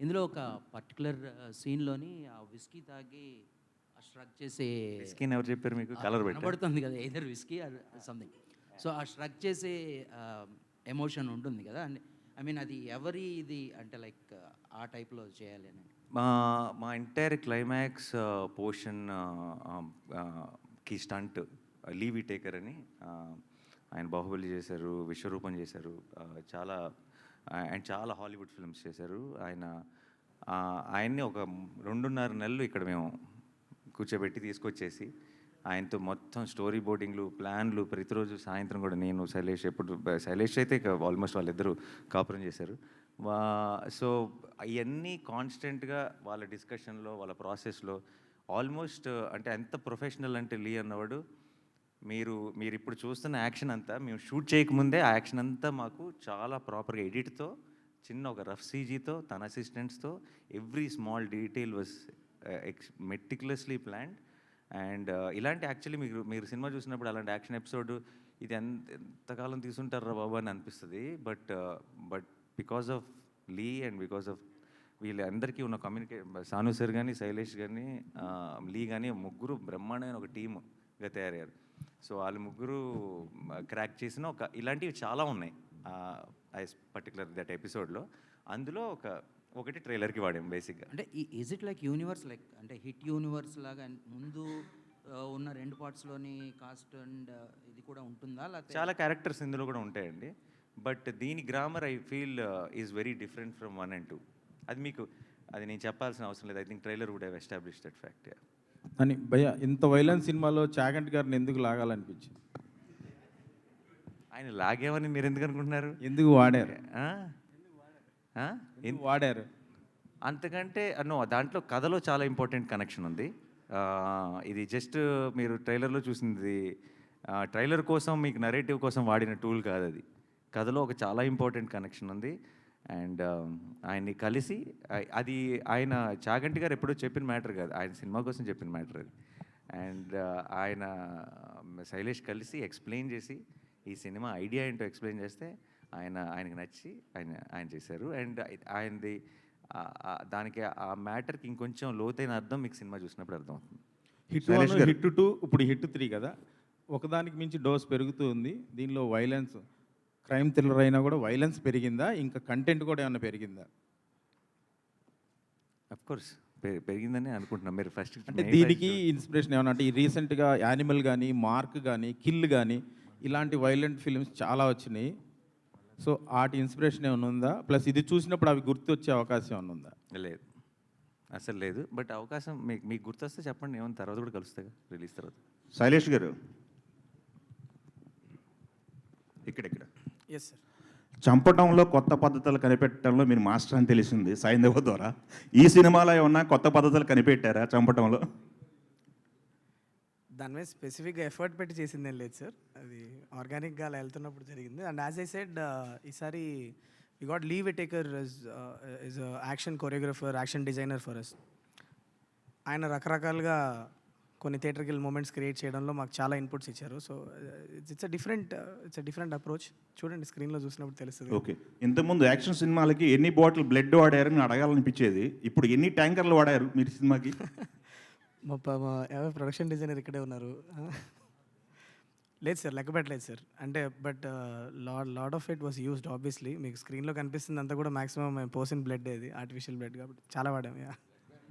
ఇందులో ఒక పర్టికులర్ సీన్లోని ఆ విస్కీ తాగి ఆ స్ట్రక్ చేసే స్కిన్ ఎవరు చెప్పారు మీకు? కలర్ కనబడుతుంది కదా either whisky or something so ఆ స్ట్రక్ చేసే ఎమోషన్ ఉంటుంది కదా. అండ్ ఐ మీన్ అది ఎవరి ఇది అంటే లైక్ ఆ టైప్లో చేయాలి అని. మా మా ఎంటైర్ క్లైమాక్స్ పోర్షన్కి స్టంట్ లీవీ టేకర్ అని ఆ, ఆయన బాహుబలి చేశారు విశ్వరూపం చేశారు. ఆ, చాలా అండ్ చాలా హాలీవుడ్ ఫిల్మ్స్ చేశారు. ఆయన ఆయన్ని ఒక రెండున్నర నెలలు ఇక్కడ మేము కూర్చోబెట్టి తీసుకొచ్చేసి ఆయనతో మొత్తం స్టోరీ బోర్డింగ్లు ప్లాన్లు ప్రతిరోజు సాయంత్రం కూడా నేను శైలేష్ ఎప్పుడు శైలేష్ అయితే ఇక ఆల్మోస్ట్ వాళ్ళిద్దరూ కాపురం చేశారు. సో అవన్నీ కాన్స్టెంట్గా వాళ్ళ డిస్కషన్లో వాళ్ళ ప్రాసెస్లో ఆల్మోస్ట్ అంటే ఎంత ప్రొఫెషనల్ అంటే లీ అన్నవాడు మీరు మీరు ఇప్పుడు చూస్తున్న యాక్షన్ అంతా మేము షూట్ చేయకముందే ఆ యాక్షన్ అంతా మాకు చాలా ప్రాపర్గా ఎడిట్తో చిన్న ఒక రఫ్ సీజీతో తన అసిస్టెంట్స్తో every small detail was ex meticulously planned. And ఇలాంటి యాక్చువల్లీ మీరు మీరు సినిమా చూసినప్పుడు అలాంటి యాక్షన్ ఎపిసోడ్ ఇది ఎంత ఎంతకాలం తీసుంటారా బాబు అని అనిపిస్తుంది. But but because of Lee and because of వీళ్ళందరికీ ఉన్న కమ్యూనికే సాను సార్ కానీ శైలేష్ కానీ లీ కానీ ముగ్గురు బ్రహ్మాండమైన ఒక టీమ్గా తయారయ్యారు. సో వాళ్ళు ముగ్గురు క్రాక్ చేసిన ఒక ఇలాంటివి చాలా ఉన్నాయి. పర్టికులర్ దట్ ఎపిసోడ్లో అందులో ఒక ఒకటి ట్రైలర్కి వాడాం బేసిక్గా. అంటే is it like universe like అంటే హిట్ యూనివర్స్ లాగా ముందు ఉన్న రెండు పార్ట్స్లోని కాస్ట్ అండ్ ఇది కూడా ఉంటుందా? లేకపోతే చాలా క్యారెక్టర్స్ ఇందులో కూడా ఉంటాయండి. బట్ దీని grammar I feel is very different from one and two అది మీకు అది నేను చెప్పాల్సిన అవసరం లేదు. I think trailer would have establish that fact అని భయ్య ఇంత వైలెన్స్ సినిమాలో చాగంటి గారిని ఎందుకు లాగాలనిపించింది? ఆయన లాగేమని మీరు ఎందుకు అనుకుంటున్నారు ఎందుకు వాడారు? ఎందుకు వాడారు? అంతకంటే నో దాంట్లో కథలో చాలా ఇంపార్టెంట్ కనెక్షన్ ఉంది. ఇది జస్ట్ మీరు ట్రైలర్లో చూసింది ట్రైలర్ కోసం మీకు నరేటివ్ కోసం వాడిన టూల్ కాదు అది. కథలో ఒక చాలా ఇంపార్టెంట్ కనెక్షన్ ఉంది. అండ్ ఆయన్ని కలిసి అది ఆయన చాగంటి గారు ఎప్పుడో చెప్పిన మ్యాటర్ కాదు. ఆయన సినిమా కోసం చెప్పిన మ్యాటర్ అది. అండ్ ఆయన శైలేష్ కలిసి ఎక్స్ప్లెయిన్ చేసి ఈ సినిమా ఐడియా ఏంటో ఎక్స్ప్లెయిన్ చేస్తే ఆయన ఆయనకి నచ్చి ఆయన ఆయన చేశారు. అండ్ ఆయనది దానికి ఆ మ్యాటర్కి ఇంకొంచెం లోతైన అర్థం మీకు సినిమా చూసినప్పుడు అర్థమవుతుంది. హిట్ హిట్ టూ ఇప్పుడు హిట్ త్రీ కదా. ఒకదానికి మించి డోస్ పెరుగుతూ ఉంది. దీనిలో వైలెన్స్ క్రైమ్ థ్రిల్లర్ అయినా కూడా వైలెన్స్ పెరిగిందా? ఇంకా కంటెంట్ కూడా ఏమైనా పెరిగిందా? అఫ్ కోర్స్ పెరిగిందని అనుకుంటున్నాం. మీరు ఫస్ట్ అంటే దీనికి ఇన్స్పిరేషన్ ఏమన్నా? అంటే ఈ రీసెంట్గా యానిమల్ కానీ మార్క్ కానీ కిల్ కానీ ఇలాంటి వైలెంట్ ఫిల్మ్స్ చాలా వచ్చినాయి. సో వాటి ఇన్స్పిరేషన్ ఏమైనా ఉందా? ప్లస్ ఇది చూసినప్పుడు అవి గుర్తొచ్చే అవకాశం ఏమైనా ఉందా? లేదు. అసలు లేదు. బట్ అవకాశం మీకు మీకు గుర్తొస్తే చెప్పండి. ఏమైనా తర్వాత కూడా కలుస్తాయి రిలీజ్ తర్వాత. శైలేష్ గారు. ఇక్కడిక్కడ? ఎస్ సార్ చంపటంలో కొత్త పద్ధతులు కనిపెట్టడంలో మీరు మాస్టర్ అని తెలిసింది సాయందేవ ద్వారా. ఈ సినిమాలో ఏమన్నా కొత్త పద్ధతులు కనిపెట్టారా చంపటంలో? దాని మీద స్పెసిఫిక్గా ఎఫర్ట్ పెట్టి చేసిందేం లేదు సార్ అది ఆర్గానిక్గా అలా వెళ్తున్నప్పుడు జరిగింది. అండ్ యాజ్ ఐ సెడ్ ఈసారి we got Lee Whittaker is action choreographer action designer for us ఆయన రకరకాలుగా కొన్ని థియేటర్కి మూమెంట్స్ క్రియేట్ చేయడంలో మాకు చాలా ఇన్పుట్స్ ఇచ్చారు. So it's a different it's a different approach. చూడండి స్క్రీన్లో చూసినప్పుడు తెలుస్తుంది. ఓకే. ఇంతకుముందు యాక్షన్ సినిమాలకి ఎన్ని బాటిల్ బ్లడ్ వాడారని అడగాలనిపించేది. ఇప్పుడు ఎన్ని ట్యాంకర్లు వాడారు మీరు సినిమాకి? మా ప్రొడక్షన్ డిజైనర్ ఇక్కడే ఉన్నారు. లేదు సార్ లెక్క పెట్టలేదు సార్. అంటే but lot lot of it was used obviously. మీకు స్క్రీన్లో కనిపిస్తుంది అంతా కూడా మాక్సిమం మేము పోసిన బ్లడ్ అది ఆర్టిఫిషియల్ బ్లడ్ కాబట్టి. చాలా వాడాము యా.